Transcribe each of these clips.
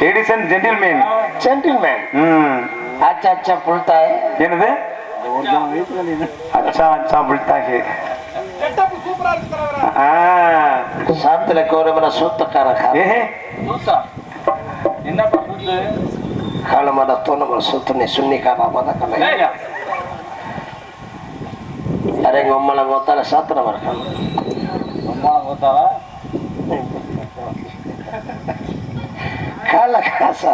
Ladies and gentleman gentleman ம் அச்சா அச்சா புல்தாய் என்னது? அச்சா அச்சா புல்தாய் சாத்துல கோரமன சொத்தக்காரங்க என்னப்பா காலமான தோணமன சொத்துனே சுன்னிக்காரா மதக்கலை அரே உம்மல கோத்தால சாத்திரம் இருக்காங்க உம்மல கோத்தால கால காசா.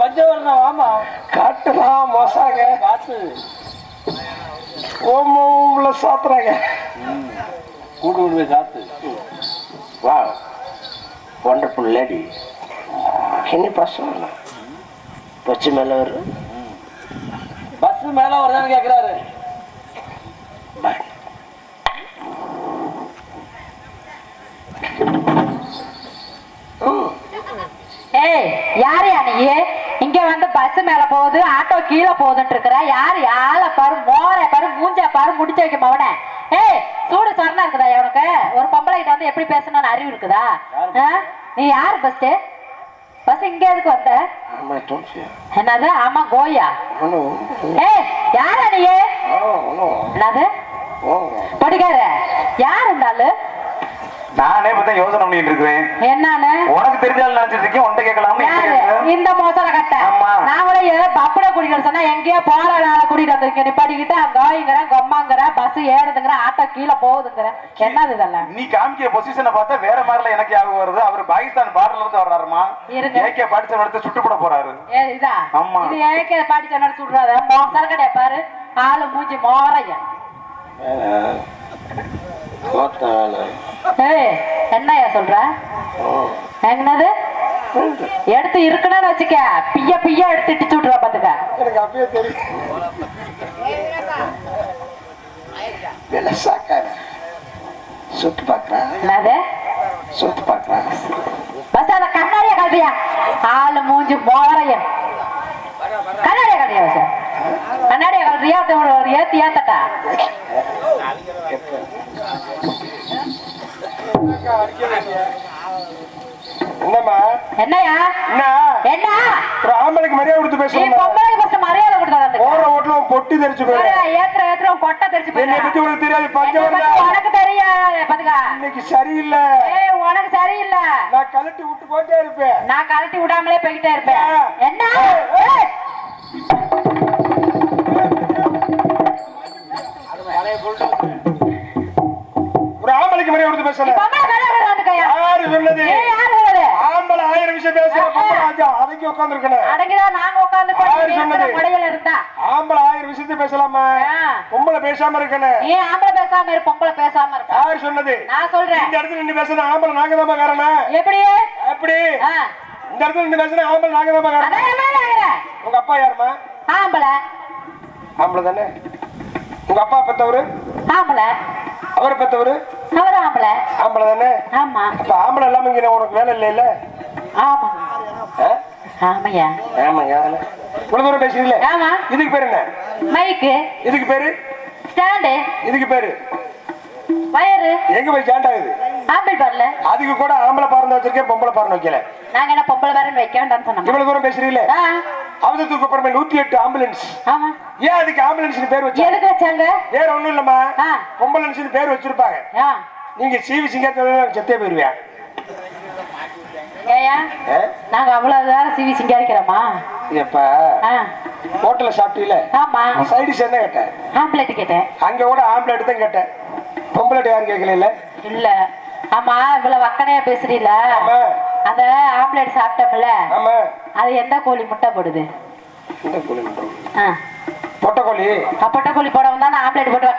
பஞ்சவரணம் ஆமா காட்டுமா மோசாங்க. காத்து ஓம் ஓம்ல சாத்துறாங்க. கூடு கூடு வா. ஒண்டர்ஃபுல் லேடி என்ன பசங்க பச்சை மேலே வரும் பஸ் மேலே வருதான்னு கேட்குறாரு ஏய் யாரையா நீ? இங்க வந்து பஸ் மேல போகுது ஆட்டோ கீழே போகுதுன்னு இருக்கிற யாரு? ஆளை பாரு மோர பாரு மூஞ்ச பாரு முடிச்சு வைக்க மவனே ஏய் சூடு சொரணா இருக்குதா உனக்கு? ஒரு பொம்பளை கிட்ட வந்து எப்படி பேசணும்னு அறிவு இருக்குதா? நீ யாரு பஸ்ட் பஸ் இங்க எதுக்கு வந்த? என்னது? ஆமா கோயா. ஏய் யாரா நீ? என்னது? படிக்கார யார் இருந்தாலும் நானே பார்த்தா யோசனை பண்ணிட்டு இருக்கிறேன். என்னன்னு உனக்கு தெரிஞ்சாலும் நினைச்சிட்டு இருக்கேன் உன்ட்ட? கேட்கிறேன். இந்த மோசர கட்ட கூட ஏதோ பப்பட குடிக்கிற சொன்னா எங்கேயோ போற நாள கூட்டிட்டு வந்திருக்கேன். நிப்பாட்டிக்கிட்டு அங்கோங்கிற கொம்மாங்கிற பஸ் ஏறுதுங்கிற ஆட்டோ கீழே போகுதுங்கிற. என்னது இதெல்லாம்? நீ காமிக்கிற பொசிஷனை பார்த்தா வேற மாதிரில எனக்கு ஞாபகம் வருது. அவர் பாகிஸ்தான் பார்டர்ல இருந்து வர்றாருமா? இருங்க. ஏகே படிச்ச நடத்த சுட்டு போட போறாரு. ஏ, இதா? ஆமா. இது ஏக்கே பாட்டி சொன்ன சொல்றாத மோசர கடைய பாரு. ஆளு மூஞ்சி மோரைய. ஏய் என்னய்யா சொல்ற? என்னது? எடுத்து இருக்கணும்னு வச்சுக்க. பிய பிய எடுத்து இடிச்சு விட்டுருவா பாத்துக்க. எனக்கு அப்பயே தெரியும். சுத்து என்னது? சுத்து பாக்குறா பஸ் அந்த கண்ணாடிய கழட்டியா ஆளு மூஞ்சி மோரைய கண்ணாடிய கழட்டியா பஸ் கண்ணாடிய ஒரு ஏத்தி ஏத்தட்டா? என்னம்மா? என்ன? என்ன? ஒரு ஆம்பளைக்கு மரியாதை கொடுத்து பொம்பளைக்கு ஃபர்ஸ்ட் மரியாதை கொடுத்தா போற ஓட்டுல பொட்டி தெரிச்சு போயிரு. ஏத்துற ஏத்துற கொட்டை தெரிச்சு என்னை பத்தி உனக்கு தெரியாது பத்தி உனக்கு தெரியாது பாத்துக்க. இன்னைக்கு சரியில்லை. ஏய் உனக்கு சரியில்லை. நான் கழட்டி விட்டு போயிட்டே இருப்பேன். நான் கழட்டி விடாமலே போய்கிட்டே இருப்பேன். என்ன? மரியாதை கொடுத்து வந்துக்கயா யாரு சொன்னது ஆம்பளை ஆயிரம் விஷயம் பேசுற ராஜா அடக்கி உட்காந்துருக்கணும் அடங்கிதான் நாங்க உட்கார்ந்து யாரு சொன்னது? ஆம்பளை ஆயிரம் விஷயத்தை பேசலாமா. பொம்பளை பேசாம இருக்கணும் நீ ஆம்பளை பேசாம இரு பொம்பளை பேசாம இருக்க யாரு சொன்னது நான் சொல்றேன். இந்த இடத்துல நின்று பேசுன ஆம்பளை நாகதாமா காரணம். எப்படி? அப்படி ஆ, இந்த இடத்துல நின்று பேசுன ஆம்பளை காரணம். அதான் என்ன ஆகுற. உங்க அப்பா யாருமா ஆம்பளை. ஆம்பளை தானே? உங்க அப்பா பெத்தவரு? ஆம்பளை. அவர் பெத்தவரு? அவர் ஆம்பளை. ஆம்பளை தானே? ஆமா. அப்ப ஆம்பளை இல்லாம இங்க உனக்கு வேலை இல்லைல்ல? ஆமா. ஆ? ஆமையா? ஆமாங்க இவ்வளவு தூரம் பேசுறீங்களே ஆமா. இதுக்கு பேரு என்ன? மைக்கு. இதுக்கு பேரு? ஸ்டாண்டு. இதுக்கு பேரு? வயரு. எங்க போய் ஜாண்ட் ஆகுது? ஆம்பிள் வரல அதுக்கு கூட ஆம்பளை பாருன்னு வச்சிருக்கேன் பொம்பளை பாருன்னு வைக்கல. நாங்க என்ன பொம்பளை வரேன்னு வைக்க வேண்டாம்னு சொன்னோம்? இவ்வளவு தூரம் பேசுறீங்களே ஆ, அவசரத்துக்கு அப்புறமே நூத்தி எட்டு ஆம்புலன்ஸ் ஆமா. ஏன் அதுக்கு ஆம்புலன்ஸ் பேர் வச்சு? எதுக்கு வச்சாங்க? வேற ஒண்ணும் இல்லம்மா. பொம்பலன்ஸ் பேர் வச்சிருப்பாங்க. நீங்க சிவி சிங்கத்துல செத்தே போயிருவியா? நாங்க அவ்வளவு நேரம் சிவி சிங்காரிக்கிறோமா? எப்பா ஹோட்டல்ல சாப்பிட்டீல ஆமா. சைடிஷ் என்ன கேட்டேன் ஆம்பளைட்டு கேட்டேன். அங்க கூட ஆம்பளை தான் கேட்டேன். பொம்பளை யாரும் கேட்கல இல்ல? இல்ல. ஆமா இவ்வளவு வக்கனையா பேசுறீல அந்த ஆம்லெட் சாப்பிட்டோம்ல? அது எந்த கோழி முட்டை போடுது? கோழி மட்டும். பொட்டைக்கோழி. அப்பட்ட கோழி போடவும் தானே ஆம்லெட் போட்டு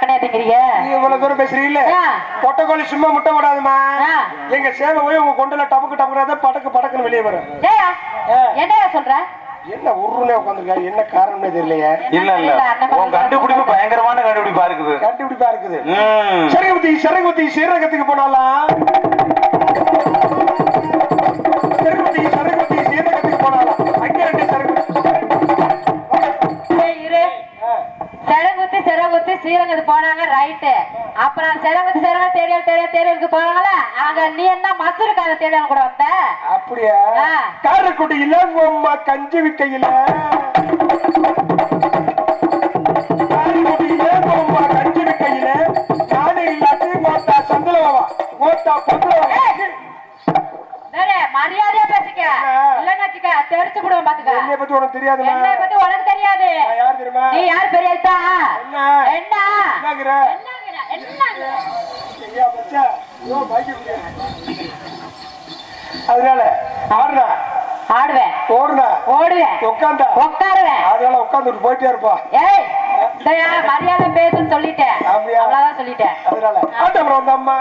நீ இவ்வளவு தூரம் பேசுறீல்ல? ஆ. பொட்டைக்கோழி சும்மா முட்டை விடாதுமா ஆ. எங்க சேவை போய் உங்க கொண்டுல டபக்கு டபக்குறத படக்கு படக்குன்னு வெளியே வரும். என்னையா சொல்ற? என்ன உருனே உட்காந்துருக்கா என்ன காரணம்னே தெரியலையே. இல்ல இல்ல. உன் கண்டுபிடிப்பு பயங்கரமான கண்டுபிடிப்பா இருக்குது. கண்டுபிடிப்பா இருக்குது. ம். சரகுத்தி சரகுத்தி சீரகத்துக்கு போனாலாம் சரகுத்தி சரகுத்தி ஏய், இரு செரங்குத்தி செரங்குத்தி ஸ்ரீரங்கத்து போனாங்க ரைட்டு அப்புறம் செலவுக்கு செலவு தேடியல் தேடியல் தேடியலுக்கு போறாங்கள அங்க நீ என்ன மசூருக்காக தேடியல் கூட வந்த? அப்படியா. காரக்குடியில உம்மா கஞ்சி விக்கையில. உட்காந்தா உட்காருவேன் அதனால உட்காந்துட்டு போயிட்டே இருப்பா. ஏய் தயா மரியாதை பேசுன்னு சொல்லிட்டேன்? அவ்வளவுதான் சொல்லிட்டேன். அதனால. ஆட்டப்புறம் அம்மா.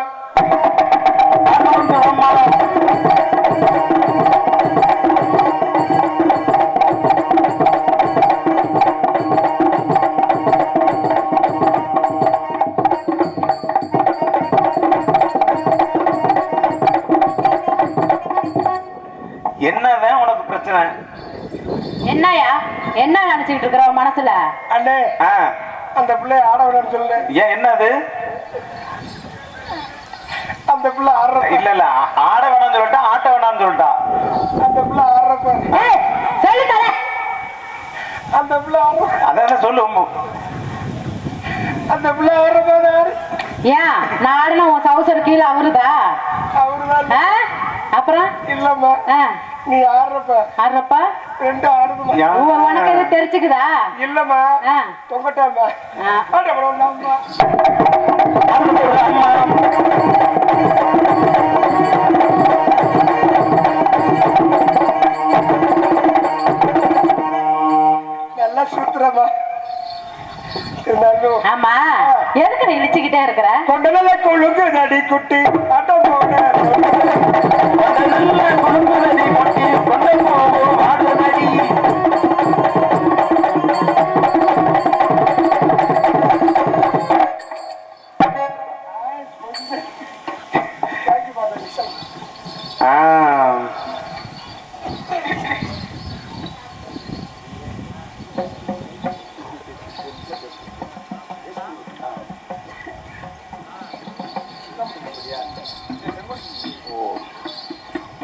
என்னதான் உனக்கு பிரச்சனை? என்னயா? என்ன நினைச்சுக்கிட்டு இருக்கிற மனசுல? அண்ணே ஆ, அந்த பிள்ளை ஆட வேணாம்னு சொல்லு. ஏன் என்னது? அந்த பிள்ளை ஆடுறப்ப. இல்ல இல்ல ஆட வேணாம்னு சொல்லிட்டா ஆட்ட வேணாம்னு சொல்லிட்டா. அந்த பிள்ளை ஆடுறப்ப. ஏய் சொல்லு தல. அந்த பிள்ளை ஆடுற அதான் சொல்லு. அந்த பிள்ளை ஆடுறப்ப ஏன் நான் ஆடின உன் சவுசர் கீழே அவருதா? அவருதான்? அப்புறம்? இல்லம்மா. ஆ, நீ ஆடுறப்ப. ஆடுறப்ப? ரெண்டு ஆடுதுமா உனக்கு எது தெரிச்சுக்குதா இல்லம்மா. ஆ, தொங்கட்டாமா. அம்மா. நல்லா சுத்துறமா ஆமா. எதுக்கு நீ இழிச்சுக்கிட்டே இருக்கிற? கொண்டல கொழுங்கு நடி குட்டி ஆட்டம் போன. நல்ல குடும்ப நதி கொண்டை போகும்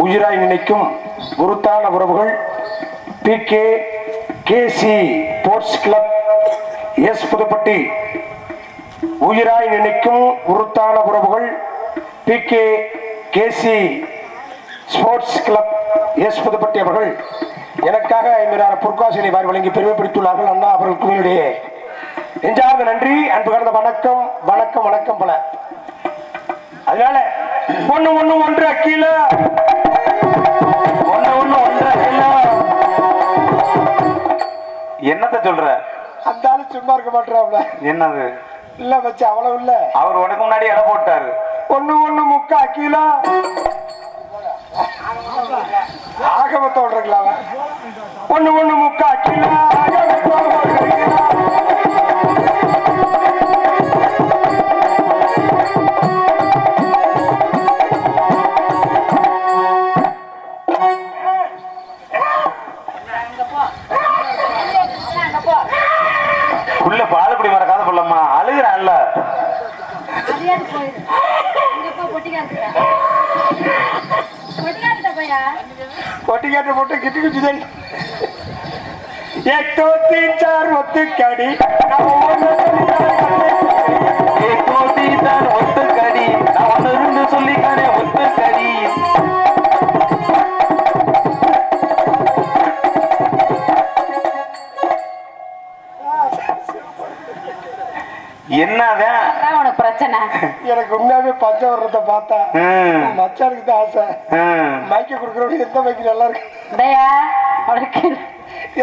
உயிராய் நினைக்கும் குருத்தான உறவுகள் P K KC sports club S Pudupatti. உயிராய் நினைக்கும் உருத்தான உறவுகள் P K KC sports club S Pudupatti அவர்கள். எனக்காக ஐம்பதாயிரம் பொற்காசினை வாரி வழங்கி பெருமைப்படுத்தியுள்ளார்கள் அண்ணா அவர்களுக்கு என்னுடைய நெஞ்சார்ந்த நன்றி அன்பு கடந்த வணக்கம் வணக்கம் வணக்கம் பல. அதனால ஒண்ணு ஒண்ணு ஒன்று அக்கீழ. ஒண்ணு ஒண்ணு ஒன்றரை கிலோ என்னத்த சொல்ற? அந்த ஆளு சும்மா இருக்க மாட்டாப்ல என்னது? இல்ல வச்சு அவ்வளவு இல்ல. அவர் உனக்கு முன்னாடி இடம் போட்டாரு. ஒண்ணு ஒண்ணு முக்கா கிலோ ஆகமத்தோட இருக்கலாம் ஒண்ணு ஒண்ணு முக்கா கிலோ மரியாதை போயிரு இங்க போ பொட்டிக்காரத்துல பொட்டிக்காரத்த போயா கொட்டி கேட்ட போட்டு கிட்டி குச்சி தடி एक दो तीन चार ஒத்து கடி நம்ம ஒண்ணு ஏ கோதி தான் ஒத்து கடி நான் ஒன்னு இருந்து சொல்லிக்கானே ஒத்து கடி எனக்கு உண்மையாவே பஞ்சம் வர்றத பார்த்தா மச்சானுக்கு தான் ஆசை. ம். மைக்க கொடுக்குறவங்க எந்த மைக்கு நல்லா இருக்கு?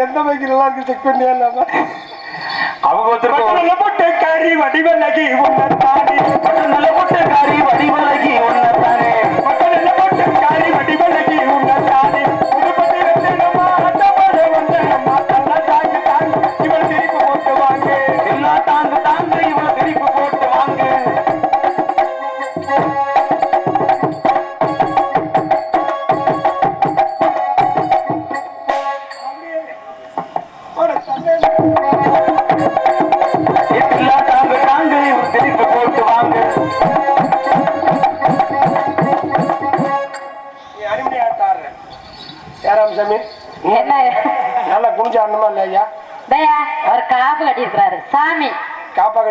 எந்த மைக்கு நல்லா இருக்கு செக் பண்ணியா இல்லாம அவங்க போட்டு கறி வடிவலகி உன்னை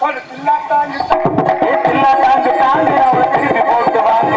தாண்டி தாண்டி அவளை திருப்பி போட்டு வாங்க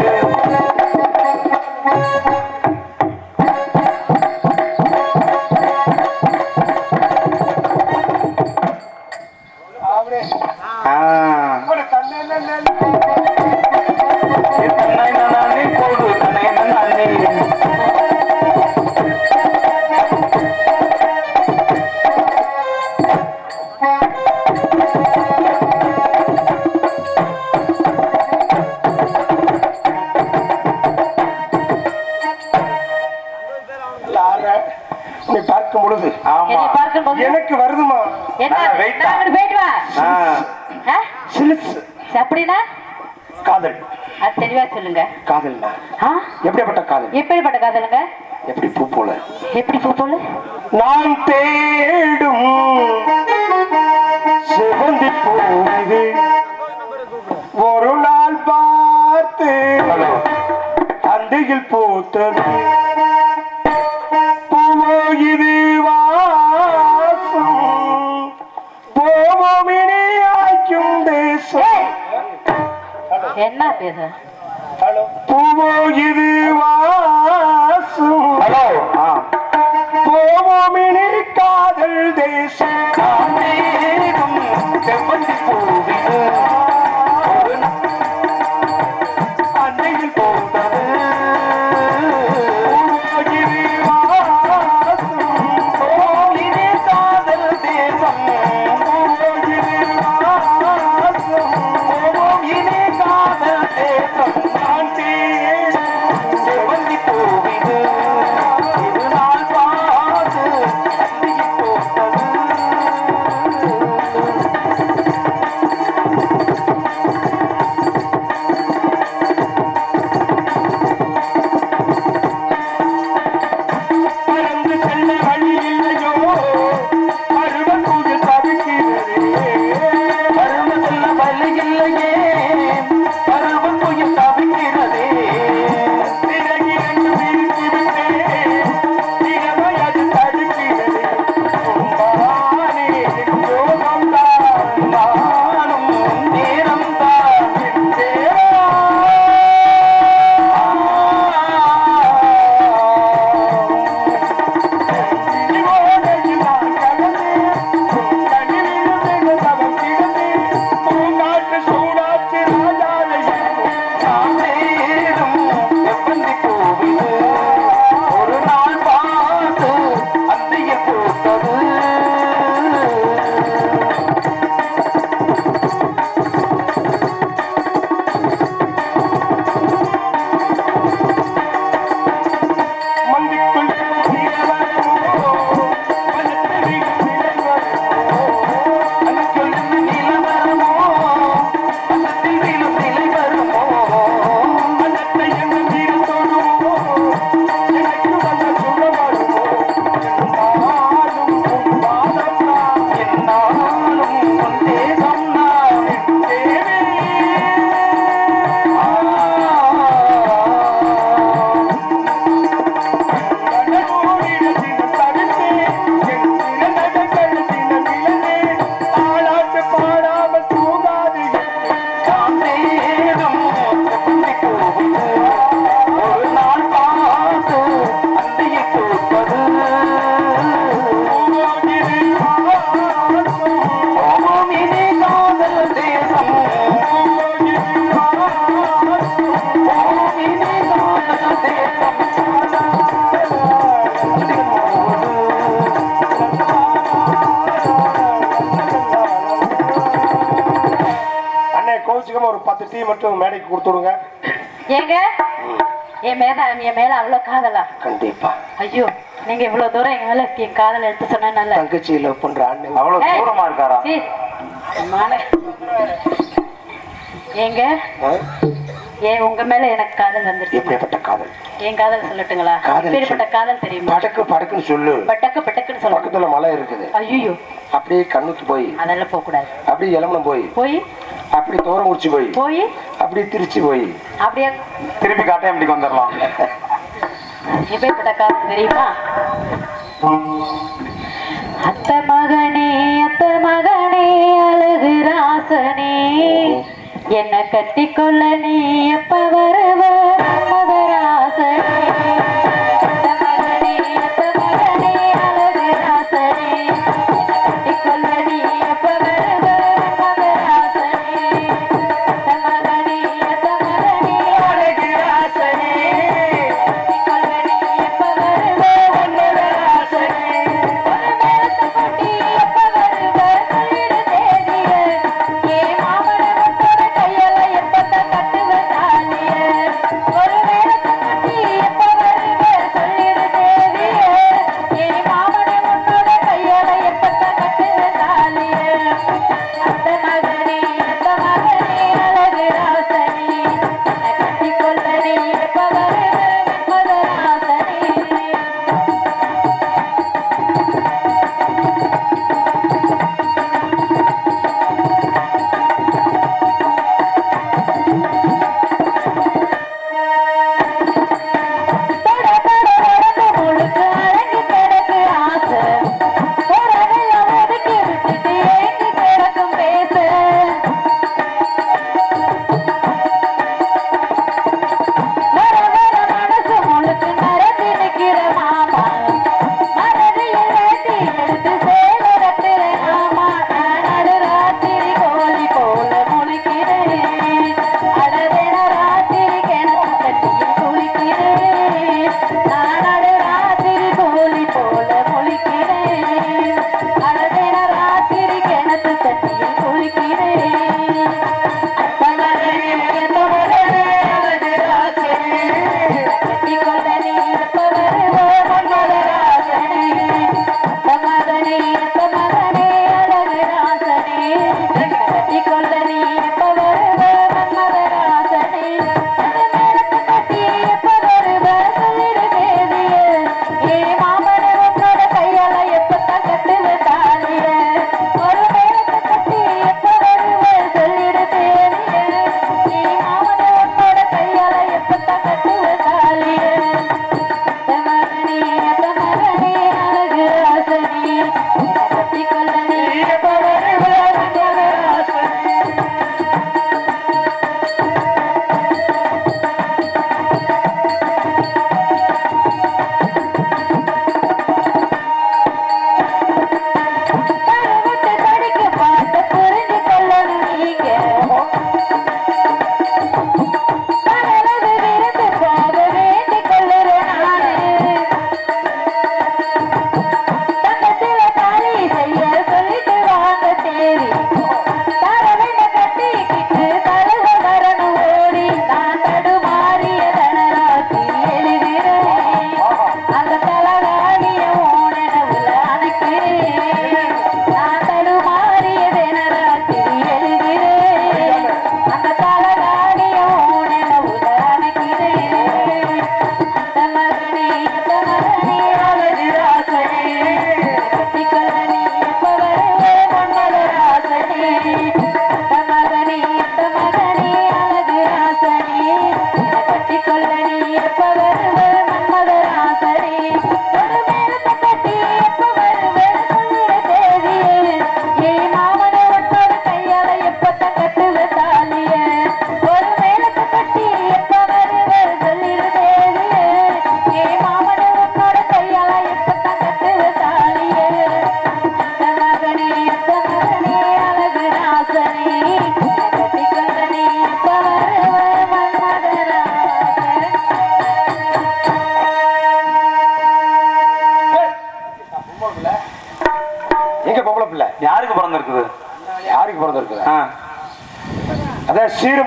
எப்படிப்பட்ட காதலுங்க எப்படி பூ போல? எப்படி பூ போல? நான் தேடும் சிவந்தி போகுது ஒரு நாள் பார்த்து அந்தையில் பூத்தது. போகுது வாசம். போவோம் இனி என்ன பேச என் மேல என் மேல அவ்வளவு காதலா? கண்டிப்பா. ஐயோ நீங்க இவ்வளவு தூரம் எங்க மேல என் காதல் எடுத்து சொன்ன நல்ல லவ் பண்ற அவ்வளவு தூரமா இருக்காரா? ஏங்க? ஏன் உங்க மேல எனக்கு காதல் வந்துருச்சு? காதல்? என் காதல் சொல்லட்டுங்களா? காதல் தெரியுமா? படக்கு படக்குன்னு சொல்லு. பட்டக்கு பட்டக்குன்னு சொல்லு. பக்கத்துல மலை இருக்குது. ஐயோ அப்படியே கண்ணுக்கு போய். அதெல்லாம் போக அப்படியே இளமனம் போய். போய்? அப்படி தூரம் உச்சி போய். போய்? அப்படி திருச்சி போய். அப்படியே? திருப்பி காட்டையாம்பட்டிக்கு வந்துடலாம் எப்பேற்பட்ட காசு தெரியுமா? அத்த மகனே அத்த மகனே அழகு ராசனே. என்ன கட்டிக்கொள்ள நீ எப்ப வருவ ராசனே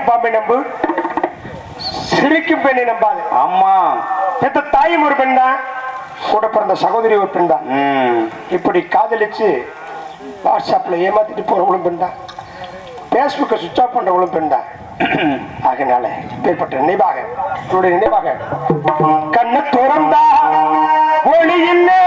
பாம்பை நம்பு. சிரிக்கும் பெண்ணை நம்பாது. ஆமா பெத்த தாயும் ஒரு பெண் கூட பிறந்த சகோதரி ஒரு பெண் தான் இப்படி காதலிச்சு வாட்ஸ்அப்ல ஏமாத்திட்டு போறவங்களும் பெண் தான் பேஸ்புக்கை சுவிச் ஆஃப் பண்றவங்களும் பெண் தான் ஆகினால பேர்பட்ட நினைவாக நினைவாக கண்ணை திறந்தா ஒளி இல்லை